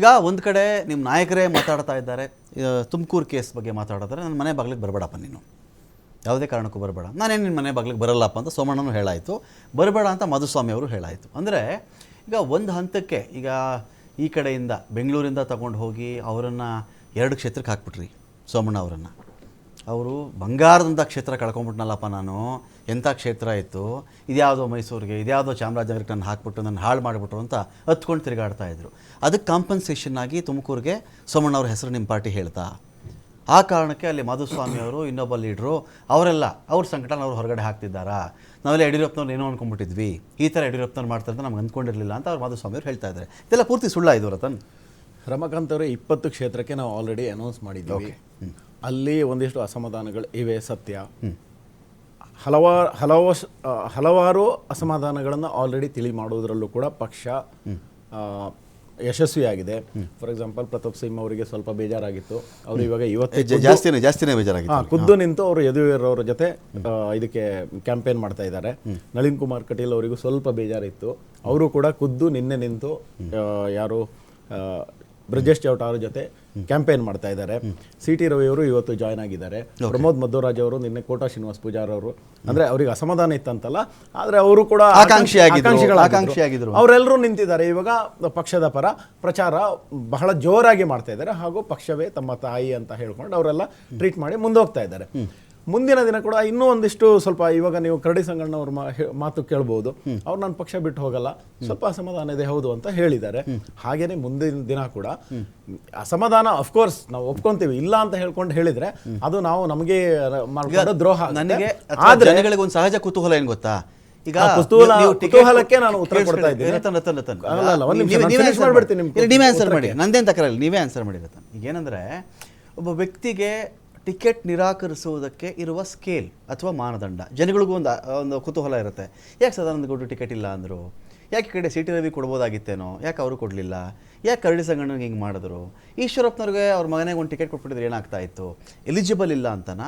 ಈಗ ಒಂದು ಕಡೆ ನಿಮ್ಮ ನಾಯಕರೇ ಮಾತಾಡ್ತಾ ಇದ್ದಾರೆ. ತುಮಕೂರು ಕೇಸ್ ಬಗ್ಗೆ ಮಾತಾಡಿದ್ರೆ ನನ್ನ ಮನೆ ಬಾಗಿಲಿಗೆ ಬರಬೇಡಪ್ಪ ನೀನು. ಯಾವುದೇ ಕಾರಣಕ್ಕೂ ಬರಬೇಡ. ನಾನೇನು ನಿನ್ನ ಮನೆ ಬಾಗಿಲಿಗೆ ಬರಲ್ಲಪ್ಪ ಅಂತ ಸೋಮಣ್ಣನೂ ಹೇಳಾಯಿತು. ಬರಬೇಡ ಅಂತ ಮಧುಸ್ವಾಮಿ ಅವರು ಹೇಳಾಯಿತು. ಅಂದರೆ ಈಗ ಒಂದು ಹಂತಕ್ಕೆ ಈಗ ಈ ಕಡೆಯಿಂದ ಬೆಂಗಳೂರಿಂದ ತಗೊಂಡು ಹೋಗಿ ಅವರನ್ನು ಎರಡು ಕ್ಷೇತ್ರಕ್ಕೆ ಹಾಕ್ಬಿಟ್ರಿ, ಸೋಮಣ್ಣ ಅವರನ್ನು. ಅವರು ಬಂಗಾರದಂಥ ಕ್ಷೇತ್ರ ಕಳ್ಕೊಂಬಿಟ್ನಲ್ಲಪ್ಪ ನಾನು. ಎಂಥ ಕ್ಷೇತ್ರ ಇತ್ತು? ಇದ್ಯಾವುದೋ ಮೈಸೂರಿಗೆ ಇದ್ಯಾವುದೋ ಚಾಮರಾಜನಗರಕ್ಕೆ ನಾನು ಹಾಕ್ಬಿಟ್ಟು ನನ್ನ ಹಾಳು ಮಾಡಿಬಿಟ್ರು ಅಂತ ಹತ್ಕೊಂಡು ತಿರುಗಾಡ್ತಾ ಇದ್ರು. ಅದಕ್ಕೆ ಕಾಂಪನ್ಸೇಷನ್ ಆಗಿ ತುಮಕೂರಿಗೆ ಸೋಮಣ್ಣ ಅವ್ರ ಹೆಸರು ನಿಮ್ಮ ಪಾರ್ಟಿ ಹೇಳ್ತಾ. ಆ ಕಾರಣಕ್ಕೆ ಅಲ್ಲಿ ಮಾಧುಸ್ವಾಮಿ ಅವರು ಇನ್ನೊಬ್ಬ ಲೀಡ್ರು ಅವರೆಲ್ಲ ಅವ್ರ ಸಂಕಟನ ಅವ್ರು ಹೊರಗಡೆ ಹಾಕ್ತಿದ್ದಾರಾ? ನಾವೆಲ್ಲ ಯಡಿಯೂರಪ್ಪನವ್ರು ಏನೋ ಅಂದ್ಕೊಂಡ್ಬಿಟ್ಟಿದ್ವಿ ಈ ಥರ ಯಡಿಯೂರಪ್ಪನವ್ರು ಮಾಡ್ತಾರೆ ಅಂತ ನಮ್ಗೆ ಅಂದ್ಕೊಂಡಿರಲಿಲ್ಲ ಅಂತ ಅವ್ರು ಮಧುಸ್ವಾಮಿ ಅವ್ರು ಹೇಳ್ತಾ ಇದ್ದಾರೆ. ಇದೆಲ್ಲ ಪೂರ್ತಿ ಸುಳ್ಳ ಇದು ರತನ್? ರಮಾಕಾಂತ್ ಅವರೇ ಇಪ್ಪತ್ತು ಕ್ಷೇತ್ರಕ್ಕೆ ನಾವು ಆಲ್ರೆಡಿ ಅನೌನ್ಸ್ ಮಾಡಿದ್ದೀವಿ. ಅಲ್ಲಿ ಒಂದಿಷ್ಟು ಅಸಮಾಧಾನಗಳು ಇವೆ ಸತ್ಯ. ಹಲವಾರು ಹಲವು ಹಲವಾರು ಅಸಮಾಧಾನಗಳನ್ನು ಆಲ್ರೆಡಿ ತಿಳಿ ಮಾಡುವುದರಲ್ಲೂ ಕೂಡ ಪಕ್ಷ ಯಶಸ್ವಿಯಾಗಿದೆ. ಫಾರ್ ಎಕ್ಸಾಂಪಲ್ ಪ್ರತಾಪ್ ಸಿಂಹ ಅವರಿಗೆ ಸ್ವಲ್ಪ ಬೇಜಾರಾಗಿತ್ತು. ಅವರು ಇವಾಗ ಇವತ್ತೇ ಜಾಸ್ತಿನೇ ಜಾಸ್ತಿನೇ ಬೇಜಾರಾಗಿತ್ತು. ಖುದ್ದು ನಿಂತು ಅವರು ಯದುವೀರವ್ರ ಜೊತೆ ಇದಕ್ಕೆ ಕ್ಯಾಂಪೇನ್ ಮಾಡ್ತಾ ಇದ್ದಾರೆ. ನಳಿನ್ ಕುಮಾರ್ ಕಟೀಲ್ ಅವರಿಗೂ ಸ್ವಲ್ಪ ಬೇಜಾರಿತ್ತು. ಅವರು ಕೂಡ ಖುದ್ದು ನಿನ್ನೆ ನಿಂತು ಯಾರು ಬ್ರಜೇಶ್ ಚೌಟ ಅವರ ಜೊತೆ ಕ್ಯಾಂಪೇನ್ ಮಾಡ್ತಾ ಇದ್ದಾರೆ. ಸಿ ಟಿ ರವಿ ಅವರು ಇವತ್ತು ಜಾಯ್ನ್ ಆಗಿದ್ದಾರೆ. ಪ್ರಮೋದ್ ಮಧ್ವರಾಜ್ ಅವರು ನಿನ್ನೆ ಕೋಟಾ ಶ್ರೀನಿವಾಸ್ ಪೂಜಾರ್ ಅವರು. ಅಂದ್ರೆ ಅವರಿಗೆ ಅಸಮಾಧಾನ ಇತ್ತಂತಲ್ಲ ಆದ್ರೆ ಅವರು ಕೂಡ ಆಕಾಂಕ್ಷಿಯಾಗಿದ್ದರು. ಅವರೆಲ್ಲರೂ ನಿಂತಿದ್ದಾರೆ. ಇವಾಗ ಪಕ್ಷದ ಪರ ಪ್ರಚಾರ ಬಹಳ ಜೋರಾಗಿ ಮಾಡ್ತಾ ಇದ್ದಾರೆ. ಹಾಗೂ ಪಕ್ಷವೇ ತಮ್ಮ ತಾಯಿ ಅಂತ ಹೇಳ್ಕೊಂಡು ಅವರೆಲ್ಲ ಟ್ರೀಟ್ ಮಾಡಿ ಮುಂದೋಗ್ತಾ ಇದ್ದಾರೆ. ಮುಂದಿನ ದಿನ ಕೂಡ ಇನ್ನೂ ಒಂದಿಷ್ಟು ಸ್ವಲ್ಪ ಇವಾಗ ನೀವು ಕರಡಿ ಸಂಗಣ್ಣ ಅವ್ರ ಮಾತು ಕೇಳ್ಬೋದು. ಅವ್ರು ನನ್ನ ಪಕ್ಷ ಬಿಟ್ಟು ಹೋಗಲ್ಲ. ಸ್ವಲ್ಪ ಅಸಮಾಧಾನ ಇದೆ ಹೌದು ಅಂತ ಹೇಳಿದ್ದಾರೆ. ಹಾಗೇನೆ ಮುಂದಿನ ದಿನ ಕೂಡ ಅಸಮಾಧಾನ ಅಫ್ಕೋರ್ಸ್ ನಾವು ಒಪ್ಕೊಂತೀವಿ. ಇಲ್ಲ ಅಂತ ಹೇಳ್ಕೊಂಡು ಹೇಳಿದ್ರೆ ಅದು ನಾವು ನಮಗೆ ದ್ರೋಹ. ನನಗೆ ಆದ್ರೆ ಒಂದು ಸಹಜ ಕುತೂಹಲ ಏನು ಗೊತ್ತಾ? ಈಗ ಕುತೂಹಲಕ್ಕೆ ನಾನು ಉತ್ತರ. ಕೊಡ್ತಾ ಇದ್ದೀನಿ. ನೀವೇ- ಆನ್ಸರ್ ಮಾಡಿ. ನಂದೇನ್ ತಕರಲ್ಲ ನೀವೇ ಆನ್ಸರ್ ಮಾಡಿ ರತನ್. ಈಗ ಏನಂದ್ರೆ ಒಬ್ಬ ವ್ಯಕ್ತಿಗೆ ಟಿಕೆಟ್ ನಿರಾಕರಿಸುವುದಕ್ಕೆ ಇರುವ ಸ್ಕೇಲ್ ಅಥವಾ ಮಾನದಂಡ. ಜನಗಳಿಗೂ ಒಂದು ಒಂದು ಕುತೂಹಲ ಇರುತ್ತೆ. ಯಾಕೆ ಸದಾನಂದ ಗೌಡರು ಟಿಕೆಟ್ ಇಲ್ಲ ಅಂದರು? ಯಾಕೆ ಈ ಕಡೆ ಸಿ ಟಿ ರವಿ ಕೊಡ್ಬೋದಾಗಿತ್ತೇನೋ? ಯಾಕೆ ಅವರು ಕೊಡಲಿಲ್ಲ? ಯಾಕೆ ಕರಡಿ ಸಂಗಣ್ಣನಿಗೆ ಹಿಂಗೆ ಮಾಡಿದ್ರು? ಈಶ್ವರಪ್ಪನವ್ರಿಗೆ ಅವ್ರ ಮಗನಿಗೆ ಒಂದು ಟಿಕೆಟ್ ಕೊಟ್ಬಿಟ್ಟಿದ್ರೆ ಏನಾಗ್ತಾ ಇತ್ತು? ಎಲಿಜಿಬಲ್ ಇಲ್ಲ ಅಂತನ?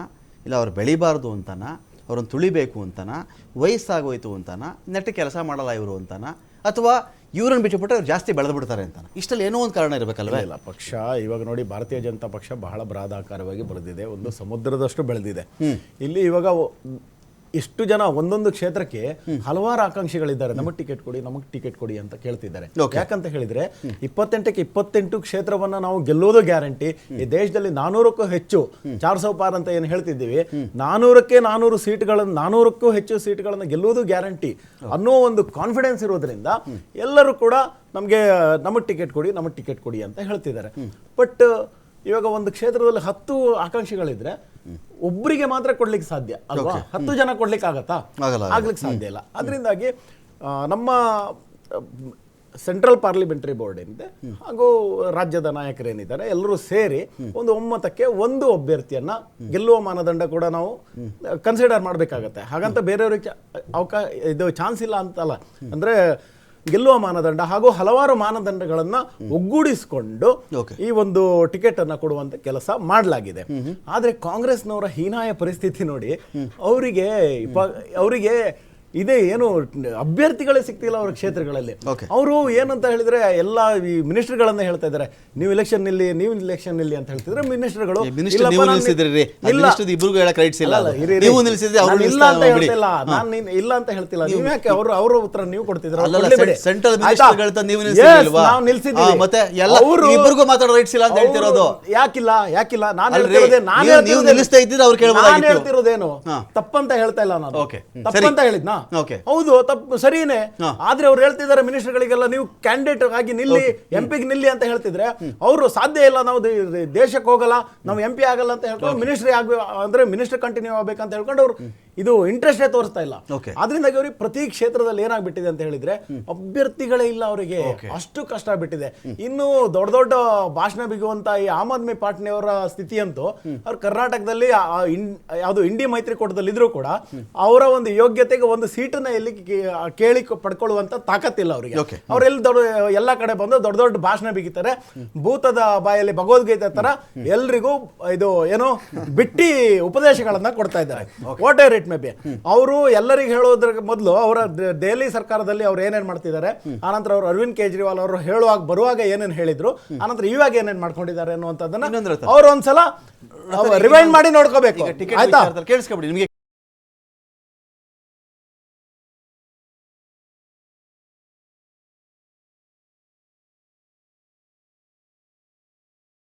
ಇಲ್ಲ ಅವ್ರು ಬೆಳಿಬಾರ್ದು ಅಂತನ? ಅವ್ರನ್ನ ತುಳಿಬೇಕು ಅಂತನ? ವಯಸ್ಸಾಗೋಯ್ತು ಅಂತನ? ನೆಟ್ಟ ಕೆಲಸ ಮಾಡಲ್ಲ ಇವರು ಅಂತನ? ಅಥವಾ ಇವ್ರನ್ನ ಬಿಟ್ಟುಬಿಟ್ರೆ ಅವ್ರು ಜಾಸ್ತಿ ಬೆಳೆದು ಬಿಡ್ತಾರೆ ಅಂತ ಇಷ್ಟಲ್ಲಿ ಏನೋ ಒಂದು ಕಾರಣ ಇರಬೇಕಲ್ವೇ? ಇಲ್ಲ ಪಕ್ಷ ಇವಾಗ ನೋಡಿ ಭಾರತೀಯ ಜನತಾ ಪಕ್ಷ ಬಹಳ ಬೃಹದಾಕಾರವಾಗಿ ಬೆಳೆದಿದೆ ಒಂದು ಸಮುದ್ರದಷ್ಟು ಬೆಳೆದಿದೆ. ಇಲ್ಲಿ ಇವಾಗ ಇಷ್ಟು ಜನ ಒಂದೊಂದು ಕ್ಷೇತ್ರಕ್ಕೆ ಹಲವಾರು ಆಕಾಂಕ್ಷಿಗಳಿದ್ದಾರೆ. ನಮಗೆ ಟಿಕೆಟ್ ಕೊಡಿ ನಮಗೆ ಟಿಕೆಟ್ ಕೊಡಿ ಅಂತ ಕೇಳ್ತಿದ್ದಾರೆ. ಯಾಕಂತ ಹೇಳಿದ್ರೆ ಇಪ್ಪತ್ತೆಂಟಕ್ಕೆ ಇಪ್ಪತ್ತೆಂಟು ಕ್ಷೇತ್ರವನ್ನ ನಾವು ಗೆಲ್ಲೋದು ಗ್ಯಾರಂಟಿ. ಈ ದೇಶದಲ್ಲಿ ನಾನೂರಕ್ಕೂ ಹೆಚ್ಚು ಚಾರ್ ಸೌ ಪಾರ್ ಅಂತ ಏನು ಹೇಳ್ತಿದ್ದೀವಿ ನಾನೂರಕ್ಕೆ ನಾನೂರು ಸೀಟ್ಗಳನ್ನು ನಾನೂರಕ್ಕೂ ಹೆಚ್ಚು ಸೀಟ್ಗಳನ್ನು ಗೆಲ್ಲೋದು ಗ್ಯಾರಂಟಿ ಅನ್ನೋ ಒಂದು ಕಾನ್ಫಿಡೆನ್ಸ್ ಇರೋದ್ರಿಂದ ಎಲ್ಲರೂ ಕೂಡ ನಮಗೆ ನಮಗೆ ಟಿಕೆಟ್ ಕೊಡಿ ನಮಗೆ ಟಿಕೆಟ್ ಕೊಡಿ ಅಂತ ಹೇಳ್ತಿದ್ದಾರೆ. ಬಟ್ ಇವಾಗ ಒಂದು ಕ್ಷೇತ್ರದಲ್ಲಿ ಹತ್ತು ಆಕಾಂಕ್ಷಿಗಳಿದ್ರೆ ಒಬ್ಬರಿಗೆ ಮಾತ್ರ ಕೊಡ್ಲಿಕ್ಕೆ ಸಾಧ್ಯ ಅಲ್ವಾ? ಹತ್ತು ಜನ ಕೊಡ್ಲಿಕ್ಕೆ ಆಗತ್ತಾ? ಆಗ್ಲಿಕ್ಕೆ ಸಾಧ್ಯ ಇಲ್ಲ. ಅದರಿಂದಾಗಿ ನಮ್ಮ ಸೆಂಟ್ರಲ್ ಪಾರ್ಲಿಮೆಂಟರಿ ಬೋರ್ಡ್ ಏನಿದೆ ಹಾಗೂ ರಾಜ್ಯದ ನಾಯಕರೇನಿದ್ದಾರೆ ಎಲ್ಲರೂ ಸೇರಿ ಒಂದು ಒಮ್ಮತಕ್ಕೆ ಒಂದು ಅಭ್ಯರ್ಥಿಯನ್ನ ಗೆಲ್ಲುವ ಮಾನದಂಡ ಕೂಡ ನಾವು ಕನ್ಸಿಡರ್ ಮಾಡಬೇಕಾಗತ್ತೆ. ಹಾಗಂತ ಬೇರೆಯವ್ರಿಗೆ ಅವಕಾಶ ಇದು ಚಾನ್ಸ್ ಇಲ್ಲ ಅಂತಲ್ಲ. ಅಂದ್ರೆ ಗೆಲ್ಲುವ ಮಾನದಂಡ ಹಾಗೂ ಹಲವಾರು ಮಾನದಂಡಗಳನ್ನು ಒಗ್ಗೂಡಿಸಿಕೊಂಡು. ಈ ಒಂದು ಟಿಕೆಟ್ ಅನ್ನು ಕೊಡುವಂತ ಕೆಲಸ ಮಾಡಲಾಗಿದೆ. ಆದ್ರೆ ಕಾಂಗ್ರೆಸ್ನವರ ಹೀನಾಯ ಪರಿಸ್ಥಿತಿ ನೋಡಿ ಅವರಿಗೆ ಅವರಿಗೆ ಇದೇ ಏನು ಅಭ್ಯರ್ಥಿಗಳೇ ಸಿಗ್ತಿಲ್ಲ ಅವರ ಕ್ಷೇತ್ರಗಳಲ್ಲಿ. ಅವರು ಏನಂತ ಹೇಳಿದ್ರೆ ಎಲ್ಲ ಈ ಮಿನಿಸ್ಟರ್ಗಳನ್ನ ಹೇಳ್ತಾ ಇದ್ದಾರೆ. ನೀವು ಇಲೆಕ್ಷನ್ ಇಲ್ಲಿ ನೀವು ಇಲೆಕ್ಷನ್ ಇಲ್ಲಿ ಅಂತ ಹೇಳ್ತಿದ್ರೆ ಮಿನಿಸ್ಟರ್ಗಳು ಇಲ್ಲ. ಅಂತ. ಹೇಳ್ತಿಲ್ಲ. ನಾನು ಇಲ್ಲ ಅಂತ ಹೇಳ್ತಿಲ್ಲ ನೀವು ಯಾಕೆ ಅವರು ಅವರ ಉತ್ತರ ನೀವು ಕೊಡ್ತಿದ್ರ ಸೆಂಟ್ರಲ್ ನೀವು ನಿಲ್ಸಿದ್ದೀವಿ. ಮತ್ತೆ ಎಲ್ಲ ಇಬ್ರಿಗೂ ಮಾತಾಡೋ ರೈಟ್ಸ್ ಇಲ್ಲ ಅಂತ ಹೇಳ್ತಿರೋದು. ಯಾಕಿಲ್ಲ ಯಾಕಿಲ್ಲ? ನಾನು ಹೇಳ್ತಿರೋದೇ ನಾನು ನೀವು- ನಿಲ್ಲಿಸ್ತಾ ಇದ್ದಿದ್ದು ಅವ್ರು ಕೇಳ್ಬೋದಾಗಿತ್ತು. ನಾನು ಹೇಳ್ತಿರೋದೇನು. ತಪ್ಪಂತ ಹೇಳ್ತಾ ಇಲ್ಲ ನಾನು. ತಪ್ಪಂತ ಹೇಳಿದ್ನಾ. ಹೌದು ತಪ್ಪು ಸರಿನೇ. ಆದ್ರೆ ಅವ್ರು ಹೇಳ್ತಿದ್ದಾರೆ ಮಿನಿಸ್ಟರ್ಗಳಿಗೆಲ್ಲ ನೀವು ಕ್ಯಾಂಡಿಡೇಟ್ ಆಗಿ ನಿಲ್ಲಿ ಎಂ ಪಿಗೆ ನಿಲ್ಲಿ ಅಂತ ಹೇಳ್ತಿದ್ರೆ ಅವರು ಸಾಧ್ಯ ಇಲ್ಲ ನಾವು ದೇಶಕ್ಕೆ ಹೋಗಲ್ಲ ನಾವು ಎಂ ಪಿ ಆಗಲ್ಲ ಅಂತ ಹೇಳ್ಕೊಂಡು ಮಿನಿಸ್ಟ್ರಿ ಆಗ್ಬೇಕು ಅಂದ್ರೆ ಮಿನಿಸ್ಟರ್ ಕಂಟಿನ್ಯೂ ಆಗ್ಬೇಕಂತ ಹೇಳ್ಕೊಂಡು ಅವ್ರು ಇದು ಇಂಟ್ರೆಸ್ಟೇ ತೋರಿಸ್ತಾ ಇಲ್ಲ. ಅದರಿಂದಾಗಿ ಅವ್ರಿಗೆ ಪ್ರತಿ ಕ್ಷೇತ್ರದಲ್ಲಿ ಏನಾಗ್ಬಿಟ್ಟಿದೆ ಅಂತ ಹೇಳಿದ್ರೆ ಅಭ್ಯರ್ಥಿಗಳೇ ಇಲ್ಲ ಅವರಿಗೆ. ಅಷ್ಟು ಕಷ್ಟ ಆಗ್ಬಿಟ್ಟಿದೆ ಇನ್ನು ದೊಡ್ಡ ದೊಡ್ಡ ಭಾಷಣ ಬಿಗುವಂತ ಈ ಆಮ್ ಆದ್ಮಿ ಪಾರ್ಟಿಯವರ ಸ್ಥಿತಿ ಅಂತೂ ಅವ್ರು ಕರ್ನಾಟಕದಲ್ಲಿ ಯಾವುದು ಇಂಡಿ ಮೈತ್ರಿಕೂಟದಲ್ಲಿ ಇದ್ರೂ ಕೂಡ ಅವರ ಒಂದು ಯೋಗ್ಯತೆಗೆ ಒಂದು ಸೀಟನ್ನ ಎಲ್ಲಿ ಕೇಳಿ ಪಡ್ಕೊಳ್ಳುವಂತ ತಾಕತ್ತಿಲ್ಲ ಅವರಿಗೆ. ಅವ್ರೆಲ್ಲಿ ದೊಡ್ಡ ಎಲ್ಲ ಕಡೆ ಬಂದು ದೊಡ್ಡ ದೊಡ್ಡ ಭಾಷಣ ಬಿಗಿತಾರೆ. ಭೂತದ ಬಾಯಲ್ಲಿ ಭಗವದ್ಗೀತೆ ತರ ಎಲ್ರಿಗೂ ಇದು ಏನು ಬಿಟ್ಟಿ ಉಪದೇಶಗಳನ್ನ ಕೊಡ್ತಾ ಇದ್ದಾರೆ. ವಾಟ್ ರೇಟ್ ಮೇ ಬಿ ಅವರು ಎಲ್ಲರಿಗೂ ಹೇಳೋದ್ರ ಮೊದಲು ಅವರ ದೆಹಲಿ ಸರ್ಕಾರದಲ್ಲಿ ಅವ್ರು ಏನೇನು ಮಾಡ್ತಿದ್ದಾರೆ ಆನಂತರ ಅವರು ಅರವಿಂದ್ ಕೇಜ್ರಿವಾಲ್ ಅವರು ಹೇಳುವಾಗ ಬರುವಾಗ ಏನೇನು ಹೇಳಿದ್ರು ಆನಂತರ ಇವಾಗ ಏನೇನು ಮಾಡ್ಕೊಂಡಿದ್ದಾರೆ ಅನ್ನುವಂಥದ್ದನ್ನ ಅವರು ಒಂದ್ಸಲ ರಿವೈಂಡ್ ಮಾಡಿ ನೋಡ್ಕೋಬೇಕು. ಆಯ್ತಾ? ಕೇಳಿಸ್ಕೊಬಿಡಿ. ನಿಮಗೆ